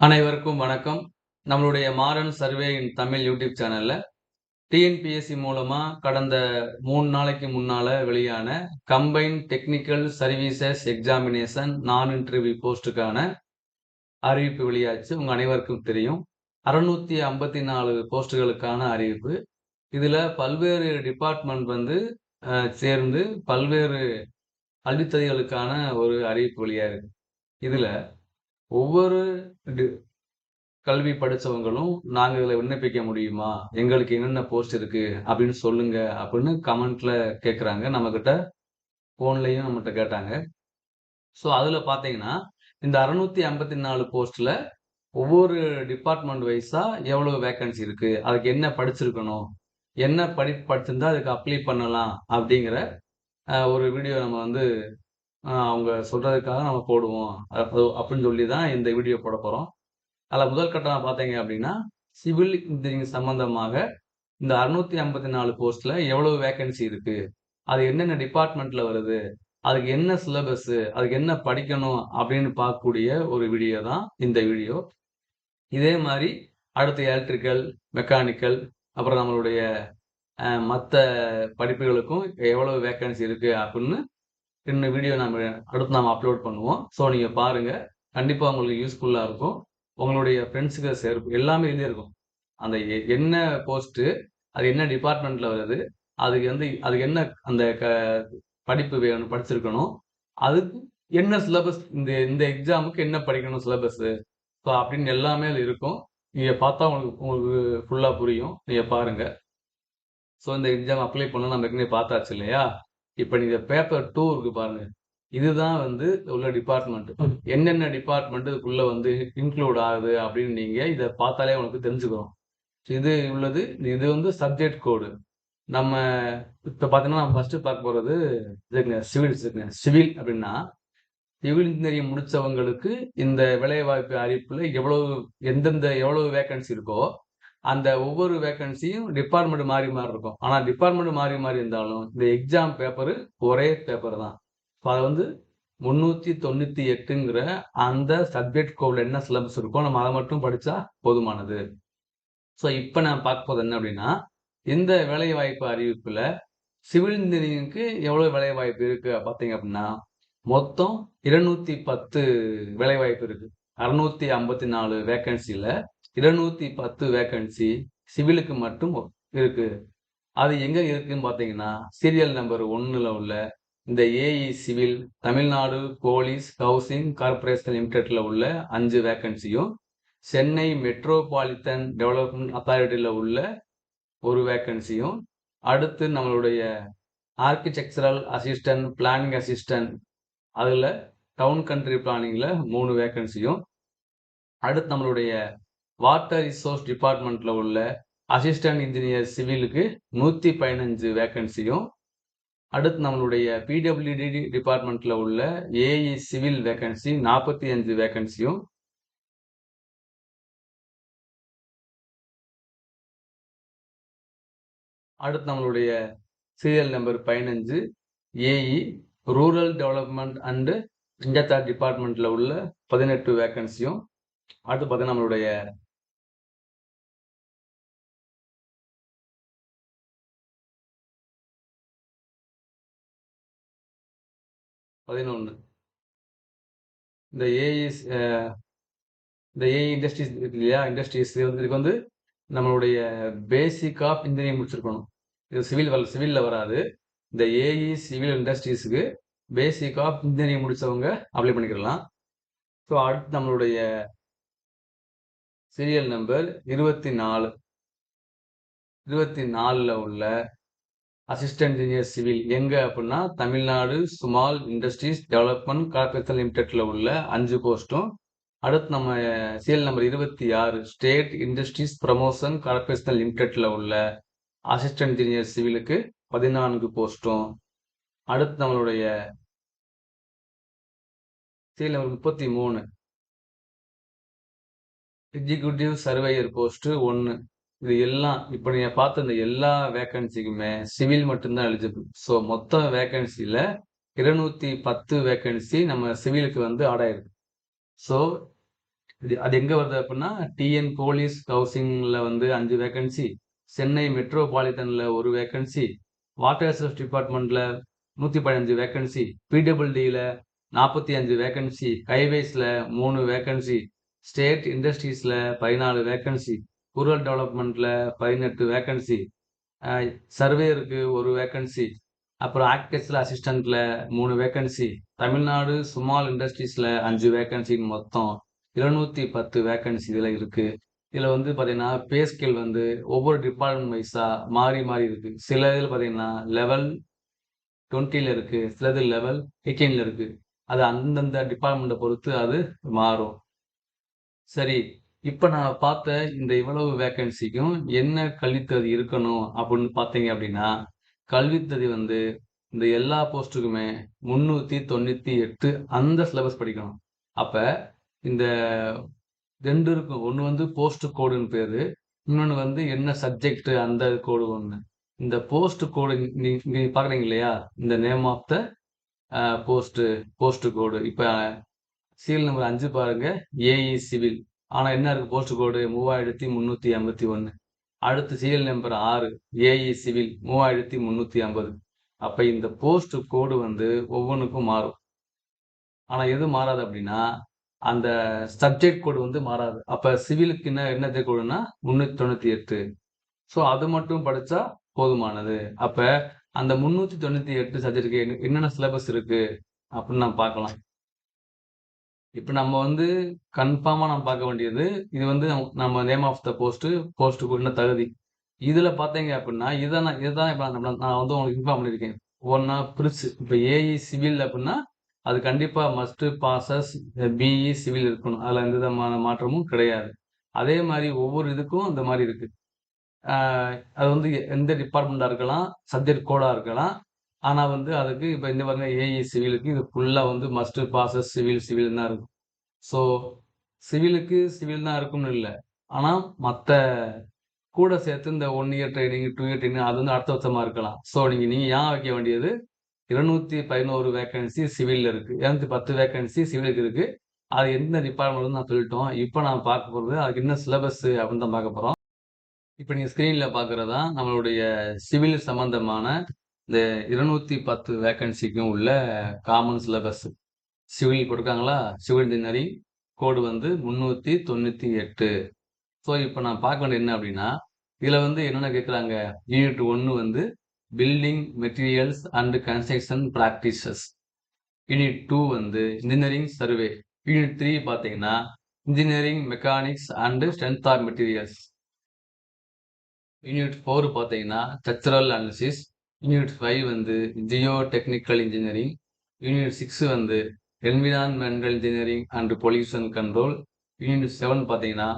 அனைவருக்கும் வணக்கம். நம்மளுடைய Maran survey in Tamil YouTube சேனல்ல டிஎன்பிஎஸ்சி மூலமா கடந்த மூணு நாளைக்கு முன்னால வெளியான combine technical services examination non interview போஸ்ட்டுக்கான அறிவிப்பு வெளியாச்சு. உங்க அனைவருக்கும் தெரியும். அறுநூத்தி ஐம்பத்தி நாலு போஸ்ட்டுகளுக்கான அறிவிப்பு. இதுல பல்வேறு டிபார்ட்மெண்ட் வந்து சேர்ந்து பல்வேறு கல்வித்ததிகளுக்கான ஒரு அறிவிப்பு வெளியாக இருக்கு இதுல ஒவ்வொரு டி- கல்வி படிச்சவங்களும் நாங்க இதுல விண்ணப்பிக்க முடியுமா? எங்களுக்கு என்னென்ன போஸ்ட் இருக்கு? அப்படின்னு சொல்லுங்க. அப்படின்னு கமெண்ட்ல கேட்குறாங்க நம்மக்கிட்ட ஃபோன்லேயும் நம்மகிட்ட கேட்டாங்க. ஸோ அதுல பார்த்தீங்கன்னா, இந்த அறுநூத்தி ஐம்பத்தி நாலு போஸ்ட்ல ஒவ்வொரு டிபார்ட்மெண்ட் வைஸா எவ்வளவு வேக்கன்சி இருக்கு? அதுக்கு என்ன படிச்சிருக்கணும்? என்ன படிப்பு படிச்சிருந்தா அதுக்கு அப்ளை பண்ணலாம்? அப்படிங்கிற ஒரு வீடியோ நம்ம வந்து அவங்க சொல்றதுக்காக நம்ம போடுவோம். அது- அப்படின்னு சொல்லி தான் இந்த வீடியோ போட போறோம். அதில் முதல் கட்டமாக பார்த்தீங்க அப்படின்னா சிவில் இன்ஜினியரிங் சம்பந்தமாக இந்த அறுநூத்தி ஐம்பத்தி நாலு போஸ்ட்ல எவ்வளவு வேகன்சி இருக்கு? அது என்னென்ன டிபார்ட்மெண்ட்ல வருது? அதுக்கு என்ன சிலபஸ் அதுக்கு என்ன படிக்கணும் அப்படின்னு பார்க்கக்கூடிய ஒரு வீடியோ தான் இந்த வீடியோ இதே மாதிரி அடுத்து எலக்ட்ரிக்கல் மெக்கானிக்கல் அப்புறம் நம்மளுடைய மற்ற படிப்புகளுக்கும் எவ்வளவு வேகன்சி இருக்கு அப்படின்னு இன்னும் வீடியோ நம்ம அடுத்து நாம் அப்லோட் பண்ணுவோம். ஸோ நீங்கள் பாருங்க. கண்டிப்பாக உங்களுக்கு யூஸ்ஃபுல்லாக இருக்கும். உங்களுடைய ஃப்ரெண்ட்ஸுக்கு சேர்க்கும் எல்லாமே இதுல இருக்கும். அந்த என்ன போஸ்ட்டு அது என்ன டிபார்ட்மெண்ட்டில் வருது அதுக்கு வந்து அதுக்கு என்ன அந்த க படிப்பு வேணும் படிச்சிருக்கணும் அதுக்கு என்ன சிலபஸ் இந்த இந்த எக்ஸாமுக்கு என்ன படிக்கணும் சிலபஸ்ஸு ஸோ அப்படின்னு எல்லாமே அது இருக்கும். நீங்கள் பார்த்தா உங்களுக்கு உங்களுக்கு ஃபுல்லாக புரியும். நீங்கள் பாருங்க. ஸோ இந்த எக்ஸாம் அப்ளை பண்ண நம்ம ஏற்கனவே பார்த்தாச்சு இல்லையா? இப்போ நீங்க பேப்பர் டூ இருக்கு பாருங்க. இதுதான் வந்து உள்ள டிபார்ட்மெண்ட் என்னென்ன டிபார்ட்மெண்ட் இதுக்குள்ள வந்து இன்க்ளூட் ஆகுது அப்படின்னு நீங்க இதை பார்த்தாலே உங்களுக்கு தெரிஞ்சுக்கிறோம் இது உள்ளது இது வந்து சப்ஜெக்ட் கோடு நம்ம இப்போ பார்த்தீங்கன்னா நம்ம ஃபர்ஸ்ட் பார்க்க போறது இதுங்க சிவில் இருக்குங்க சிவில் அப்படின்னா சிவில் இன்ஜினியரிங் முடிச்சவங்களுக்கு இந்த வேலைவாய்ப்பு அறிவிப்புல எவ்வளவு எந்தெந்த எவ்வளவு வேகன்சி இருக்கோ அந்த ஒவ்வொரு வேக்கன்சியும் டிபார்ட்மெண்ட் மாறி மாறி இருக்கும். ஆனால் டிபார்ட்மெண்ட் மாறி மாறி இருந்தாலும் இந்த எக்ஸாம் பேப்பரு ஒரே பேப்பர் தான். ஸோ அதை வந்து முந்நூற்றி தொண்ணூற்றி எட்டுங்கிற அந்த சப்ஜெக்ட் கோவில் என்ன சிலபஸ் இருக்கோ நம்ம அதை மட்டும் படித்தா போதுமானது. ஸோ இப்போ நான் பார்க்க போது என்ன அப்படின்னா இந்த வேலைவாய்ப்பு அறிவிப்பில் சிவில் இன்ஜினியரிங்க்கு எவ்வளோ வேலைவாய்ப்பு இருக்குது பார்த்தீங்க அப்படின்னா மொத்தம் இருநூத்தி பத்து வேலைவாய்ப்பு இருக்குது அறுநூத்தி ஐம்பத்தி நாலு வேக்கன்சியில் இருநூத்தி பத்து வேக்கன்சி சிவிலுக்கு மட்டும் இருக்கு. அது எங்க இருக்குன்னு பாத்தீங்கன்னா சீரியல் நம்பர் ஒன்னுல உள்ள இந்த AE civil Tamil Nadu police housing corporation லிமிடெட்ல உள்ள அஞ்சு வேக்கன்சியும் சென்னை மெட்ரோபாலிட்டன் டெவலப்மெண்ட் அத்தாரிட்டியில உள்ள ஒரு வேக்கன்சியும் அடுத்து நம்மளுடைய ஆர்கிடெக்சரல் அசிஸ்டன்ட் பிளானிங் அசிஸ்டன்ட் அதுல டவுன் கண்ட்ரி பிளானிங்ல மூணு வேக்கன்சியும் அடுத்து நம்மளுடைய வாட்டர் ரிசோர்ஸ் டிபார்ட்மெண்ட்ல உள்ள அசிஸ்டன்ட் இன்ஜினியர் சிவிலுக்கு நூத்தி பதினஞ்சு வேகன்சியும் அடுத்து நம்மளுடைய பிடபிள்யூடி டிபார்ட்மெண்ட்ல உள்ள ஏஇ சிவில் வேகன்சி நாற்பத்தி அஞ்சு வேகன்சியும் அடுத்து நம்மளுடைய சீரியல் நம்பர் பதினஞ்சு ஏஇ ரூரல் டெவலப்மெண்ட் அண்டு பஞ்சாயத்தார் டிபார்ட்மெண்ட்ல உள்ள பதினெட்டு வேகன்சியும் அடுத்து பார்த்தீங்கன்னா நம்மளுடைய பதினொன்று இந்த ஏஇஸ் இந்த ஏஇ இண்டஸ்ட்ரீஸ் இருக்கு இல்லையா? இண்டஸ்ட்ரீஸ் வந்து இதுக்கு வந்து நம்மளுடைய பேசிக் ஆஃப் இன்ஜினியரிங் முடிச்சிருக்கணும். இது சிவில் வரல சிவிலில் வராது. இந்த ஏஇ சிவில் இண்டஸ்ட்ரீஸுக்கு பேசிக் ஆஃப் இன்ஜினியரிங் முடிச்சவங்க அப்ளை பண்ணிக்கலாம் ஸோ அடுத்து நம்மளுடைய சீரியல் நம்பர் இருபத்தி நாலு. இருபத்தி நாலில் உள்ள அசிஸ்டன்ட் இன்ஜினியர் சிவில் எங்க அப்படின்னா Tamil Nadu small industries development corporation லிமிடெட்ல உள்ள அஞ்சு போஸ்ட்டும் அடுத்து நம்ம சிஎல் நம்பர் இருபத்தி ஆறு ஸ்டேட் இண்டஸ்ட்ரீஸ் ப்ரமோஷன் கார்பரேஷன் லிமிடெட்ல உள்ள அசிஸ்டன்ட் இன்ஜினியர் சிவிலுக்கு பதினான்கு போஸ்ட்டும் அடுத்து நம்மளுடைய சிஎல் நம்பர் முப்பத்தி மூணு எக்ஸிக்யூட்டிவ் சர்வேயர் போஸ்ட்டு ஒன்று இது எல்லாம் இப்போ நீங்க பார்த்த இந்த எல்லா வேக்கன்சிக்குமே சிவில் மட்டும்தான் எலிஜிபிள் ஸோ மொத்த வேக்கன்சியில் இருநூத்தி பத்து வேக்கன்சி நம்ம சிவிலுக்கு வந்து ஆட் ஆயிருக்கு. ஸோ இது அது எங்க வருது அப்படின்னா டிஎன் போலீஸ் ஹவுசிங்ல வந்து அஞ்சு வேக்கன்சி சென்னை மெட்ரோபாலிட்டன்ல ஒரு வேக்கன்சி வாட்டர் ரிசோர்ஸ் டிபார்ட்மெண்ட்ல நூத்தி பதினஞ்சு வேக்கன்சி பிடபிள்யூடியில் நாற்பத்தி அஞ்சு வேக்கன்சி ஹைவேஸ்ல மூணு வேக்கன்சி ஸ்டேட் இண்டஸ்ட்ரீஸ்ல பதினாலு வேக்கன்சி ரூரல் டெவலப்மெண்ட்டில் பதினெட்டு வேக்கன்சி சர்வேயருக்கு ஒரு வேக்கன்சி அப்புறம் ஆக்டர்ஸ்ல அசிஸ்டண்ட்டில் மூணு வேக்கன்சி தமிழ்நாடு ஸ்மால் இண்டஸ்ட்ரீஸில் அஞ்சு வேக்கன்சின்னு மொத்தம் இருநூற்றி பத்து வேக்கன்சி இதில் இருக்குது இதில் வந்து பார்த்திங்கன்னா பே ஸ்கேல் வந்து ஒவ்வொரு டிபார்ட்மெண்ட் வைஸாக மாறி மாறி இருக்குது சில இதில் பார்த்திங்கன்னா லெவல் டுவெண்ட்டியில் இருக்குது சிலது லெவல் எயிட்டீனில் இருக்குது அது அந்தந்த டிபார்ட்மெண்ட்டை பொறுத்து அது மாறும். சரி இப்போ நான் பார்த்த இந்த இவ்வளவு வேகன்சிக்கும் என்ன கல்வித்தகுதி இருக்கணும் அப்படின்னு பார்த்தீங்க அப்படின்னா கல்வித்தகுதி வந்து இந்த எல்லா போஸ்ட்டுக்குமே முந்நூற்றி தொண்ணூற்றி எட்டு அந்த சிலபஸ் படிக்கணும். அப்போ இந்த ரெண்டு இருக்கும். ஒன்று வந்து போஸ்ட் கோடுன்னு பேர் இன்னொன்று வந்து என்ன சப்ஜெக்ட் அந்த கோடு ஒன்று இந்த போஸ்ட் கோடு நீங்க பார்க்குறீங்க இல்லையா? இந்த name of the post post code இப்போ சீல் நம்பர் அஞ்சு பாருங்க. ஏஇ சிவில் ஆனா என்ன இருக்கு? போஸ்ட் கோடு மூவாயிரத்தி முன்னூத்தி ஐம்பத்தி ஒன்னு. அடுத்து சீரியல் நம்பர் ஆறு ஏஇ சிவில் மூவாயிரத்தி முன்னூத்தி ஐம்பது. அப்ப இந்த போஸ்ட் கோடு வந்து ஒவ்வொன்றுக்கும் மாறும். ஆனா எது மாறாது அப்படின்னா அந்த சப்ஜெக்ட் கோடு வந்து மாறாது. அப்ப சிவிலுக்கு என்ன என்ன கோடுனா முன்னூத்தி தொண்ணூத்தி எட்டு. ஸோ அது மட்டும் படிச்சா போதுமானது. அப்ப அந்த முந்நூற்றி தொண்ணூத்தி எட்டு சப்ஜெக்டுக்கு என்னென்ன சிலபஸ் இருக்கு? அப்படின்னு நம்ம பார்க்கலாம். இப்ப நம்ம வந்து கன்ஃபார்மா நம்ம பார்க்க வேண்டியது இது வந்து நம்ம நேம் ஆஃப் த போஸ்ட் போஸ்ட்டுக்கு என்ன தகுதி. இதுல பாத்தீங்க அப்படின்னா இதை நான் இதுதான் இப்ப நம்ம நான் வந்து உங்களுக்கு இன்ஃபார்ம் பண்ணியிருக்கேன். ஒன்னா பிரிச்சு இப்ப ஏஇ சிவில் அப்படின்னா அது கண்டிப்பா மஸ்ட் பாசஸ் பிஇ சிவில் இருக்கணும். அதுல எந்த விதமான மாற்றமும் கிடையாது. அதே மாதிரி ஒவ்வொரு இதுக்கும் அந்த மாதிரி இருக்கு. அது வந்து எந்த டிபார்ட்மெண்டா இருக்கலாம் சப்ஜெக்ட் கோடா இருக்கலாம் ஆனால் வந்து அதுக்கு இப்போ இந்த பாருங்க ஏஇ சிவிலுக்கு இது ஃபுல்லாக வந்து மஸ்ட் பாசஸ் சிவில் சிவில் தான் இருக்கும். ஸோ சிவிலுக்கு சிவில் தான் இருக்கும்னு இல்லை. ஆனால் மற்ற கூட சேர்த்து இந்த one year training two year training அது வந்து அடுத்த வருஷமாக இருக்கலாம். ஸோ நீங்கள் நீங்கள் ஏன் வைக்க வேண்டியது? இருநூத்தி பதினோரு வேக்கன்சி சிவிலில் இருக்குது இரநூத்தி பத்து வேக்கன்சி சிவிலுக்கு இருக்குது அது எந்த டிபார்ட்மெண்ட் நான் சொல்லிட்டோம். இப்போ நான் பார்க்க போகிறது அதுக்கு என்ன சிலபஸ் அப்படின்னு தான் பார்க்க போகிறோம் இப்போ நீங்கள் ஸ்க்ரீனில் பார்க்குறது தான் நம்மளுடைய சிவில் சம்பந்தமான இந்த இருநூத்தி பத்து வேக்கன்சிக்கும் உள்ள காமன் சிலபஸ் சிவில் கொடுக்காங்களா? சிவில் இன்ஜினியரிங் கோடு வந்து முந்நூற்றி தொண்ணூற்றி எட்டு. ஸோ இப்போ நான் பார்க்க வேண்டிய என்ன அப்படின்னா இதில் வந்து என்னென்ன கேட்குறாங்க யூனிட் ஒன்று வந்து building materials and construction practices unit two வந்து இன்ஜினியரிங் சர்வே யூனிட் த்ரீ பார்த்தீங்கன்னா engineering mechanics and strength of materials unit four பார்த்தீங்கன்னா ஸ்ட்ரக்சரல் அனாலிசிஸ் யூனிட் ஃபைவ் வந்து geo technical engineering unit six வந்து environmental engineering and pollution control unit seven பார்த்தீங்கன்னா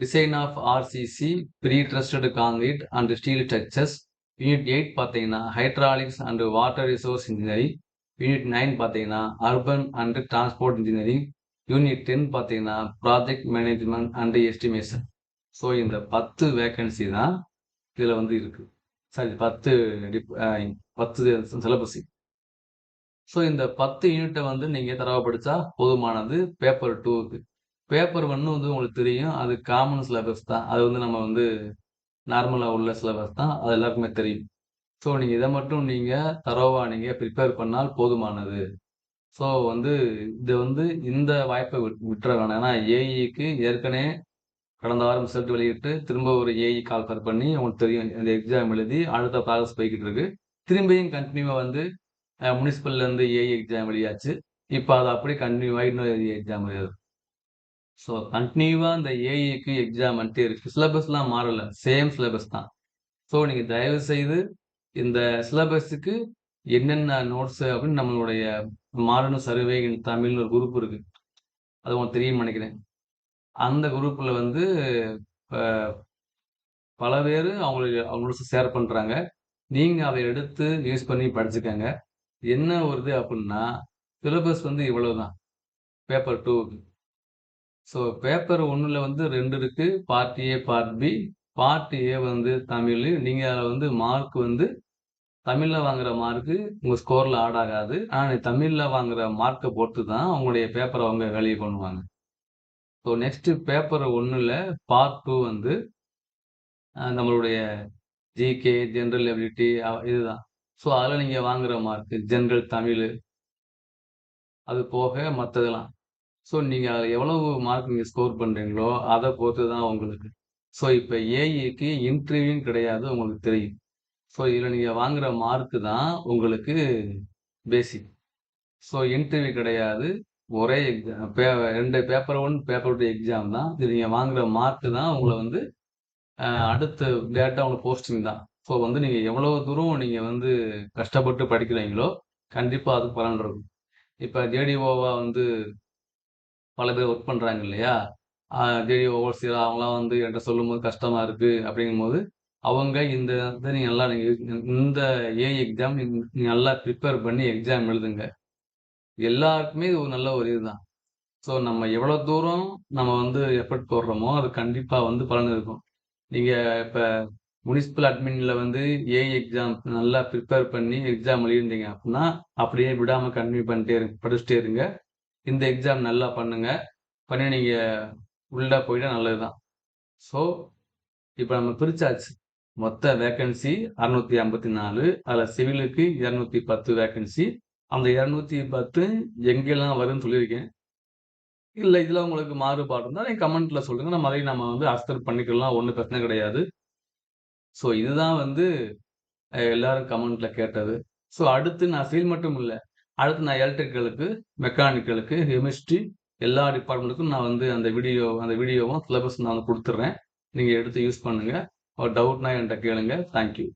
design of RCC prestressed concrete and steel structures unit eight பார்த்தீங்கன்னா hydraulics and water resource engineering unit nine பார்த்தீங்கன்னா urban and transport engineering unit ten பார்த்தீங்கன்னா project management and estimation so இந்த பத்து vacancy தான் இதில் வந்து இருக்குது சாரி பத்து பத்து சிலபஸ் ஸோ இந்த பத்து யூனிட்டை வந்து நீங்கள் தரவா படித்தா போதுமானது. பேப்பர் டூக்கு பேப்பர் ஒன்று வந்து உங்களுக்கு தெரியும். அது காமன் சிலபஸ் தான். அது வந்து நம்ம வந்து நார்மலாக உள்ள சிலபஸ் தான். அது எல்லாருக்குமே தெரியும். ஸோ நீங்கள் இதை மட்டும் நீங்கள் தரவாக நீங்கள் ப்ரிப்பேர் பண்ணால் போதுமானது. ஸோ வந்து இது வந்து இந்த வாய்ப்பை விட்டுற வேணாம் ஏன்னா ஏஇக்கு ஏற்கனவே கடந்த வாரம் ரிசல்ட் வெளியிட்டு திரும்ப ஒரு ஏஐ கால் ஃபர் பண்ணி அவங்களுக்கு தெரியும் இந்த எக்ஸாம் எழுதி அடுத்த ப்ராசஸ் போய்கிட்டு இருக்கு. திரும்பியும் கண்டினியூவாக வந்து முனிசிபல்லேருந்து ஏஐ எக்ஸாம் வெளியாச்சு. இப்போ அது அப்படியே கண்டினியூவாக இன்னொரு எக்ஸாம் எழுது ஸோ கண்டினியூவாக இந்த ஏஐக்கு எக்ஸாம் வந்துட்டு இருக்கு. சிலபஸ்லாம் மாறலை. சேம் சிலபஸ் தான். ஸோ நீங்கள் தயவு செய்து இந்த சிலபஸுக்கு என்னென்ன நோட்ஸ் அப்படின்னு நம்மளுடைய மாடர்ன் சர்வே தமிழ்னு ஒரு குரூப் இருக்குது அது உங்களுக்கு தெரியும் நினைக்கிறேன். அந்த குரூப்ல வந்து பல பேர் அவங்களுக்கு அவங்களோட ஷேர் பண்றாங்க. நீங்க அதை எடுத்து யூஸ் பண்ணி படிச்சுக்கங்க. என்ன வருது அப்படின்னா, சிலபஸ் வந்து இவ்வளவுதான். பேப்பர் டூ ஸோ பேப்பர் ஒன்றில் வந்து ரெண்டு இருக்கு. Part A, part B. Part A வந்து தமிழ். நீங்கள் அதில் வந்து மார்க் வந்து தமிழில் வாங்குற மார்க்கு உங்கள் ஸ்கோரில் ஆட் ஆகாது. ஆனால் தமிழில் வாங்குற மார்க்கை பொறுத்து தான் அவங்களுடைய பேப்பரை அவங்க வேலையை பண்ணுவாங்க. ஸோ நெக்ஸ்ட் பேப்பர் ஒன்றில் பார்ட் டூ வந்து நம்மளுடைய ஜிகே ஜென்ரல் எபிலிட்டி இதுதான். ஸோ அதில் நீங்கள் வாங்குகிற மார்க் ஜென்ரல் தமிழ் அது போக மற்றதெல்லாம் ஸோ நீங்கள் அதில் எவ்வளவு மார்க் நீங்கள் ஸ்கோர் பண்ணுறீங்களோ அதை பொறுத்து தான் உங்களுக்கு. ஸோ இப்போ ஏஇக்கு இன்டர்வியூன்னு கிடையாது உங்களுக்கு தெரியும். ஸோ இதில் நீங்கள் வாங்குகிற மார்க்கு தான் உங்களுக்கு பேசிக் ஸோ இன்டர்வியூ கிடையாது. ஒரே எக்ஸாம் பே ரெண்டு paper one paper two exam தான். இது நீங்கள் வாங்குற மார்க்கு தான் உங்களை வந்து அடுத்த டேட்டா உங்களை போஸ்டிங் தான். ஸோ வந்து நீங்கள் எவ்வளோ தூரம் நீங்கள் வந்து கஷ்டப்பட்டு படிக்கிறீங்களோ கண்டிப்பாக அதுக்கு பலன் இருக்கும். இப்போ ஜேடிஓவா வந்து பல பேர் ஒர்க் பண்ணுறாங்க இல்லையா? ஜேடிஓ ஓவர்சியர் அவங்களாம் வந்து என்கிட்ட சொல்லும்போது கஷ்டமாக இருக்குது அப்படிங்கும்போது அவங்க இந்த இதை நீங்கள் நல்லா நீங்கள் இந்த ஏ எக்ஸாம் நீங்கள் நல்லா ப்ரிப்பேர் பண்ணி எக்ஸாம் எழுதுங்க. எல்லாருக்குமே இது ஒரு நல்ல ஒரு இதுதான். ஸோ நம்ம எவ்வளோ தூரம் நம்ம வந்து எஃபர்ட் போடுறோமோ அது கண்டிப்பாக வந்து பலன் இருக்கும். நீங்கள் இப்போ முனிசிபல் அட்மினில் வந்து ஏ எக்ஸாம் நல்லா ப்ரிப்பேர் பண்ணி எக்ஸாம் எழுதிருந்தீங்க அப்படின்னா அப்படியே விடாமல் கன்டினியூ பண்ணிட்டே இருங்க படிச்சுட்டே இருங்க. இந்த எக்ஸாம் நல்லா பண்ணுங்க. பண்ணி நீங்கள் உள்ளே போயிட்டால் நல்லது தான் ஸோ இப்போ நம்ம பிரிச்சாச்சு. மொத்த வேக்கன்சி அறுநூத்தி ஐம்பத்தி நாலு அதில் சிவிலுக்கு இரநூத்தி பத்து வேக்கன்சி அந்த இரநூத்தி பத்து எங்கெல்லாம் வருன்னு சொல்லியிருக்கேன். இல்லை இதில் உங்களுக்கு மாறுபாடு இருந்தால் நீங்கள் கமெண்ட்டில் சொல்லுங்கள் நம்ம அதை நம்ம வந்து அக்செப்ட் பண்ணிக்கலாம். ஒன்றும் பிரச்சனை கிடையாது. ஸோ இதுதான் வந்து எல்லாரும் கமெண்ட்டில் கேட்டது. ஸோ அடுத்து நான் சீல் மட்டும் இல்லை. அடுத்து நான் எலக்ட்ரிக்கலுக்கு மெக்கானிக்கலுக்கு கெமிஸ்ட்ரி எல்லா டிபார்ட்மெண்ட்டுக்கும் நான் வந்து அந்த வீடியோ அந்த வீடியோவும் சிலபஸ் நான் வந்து கொடுத்துட்றேன். நீங்கள் எடுத்து யூஸ் பண்ணுங்கள் ஒரு டவுட்னா என்கிட்ட கேளுங்க. தேங்க்யூ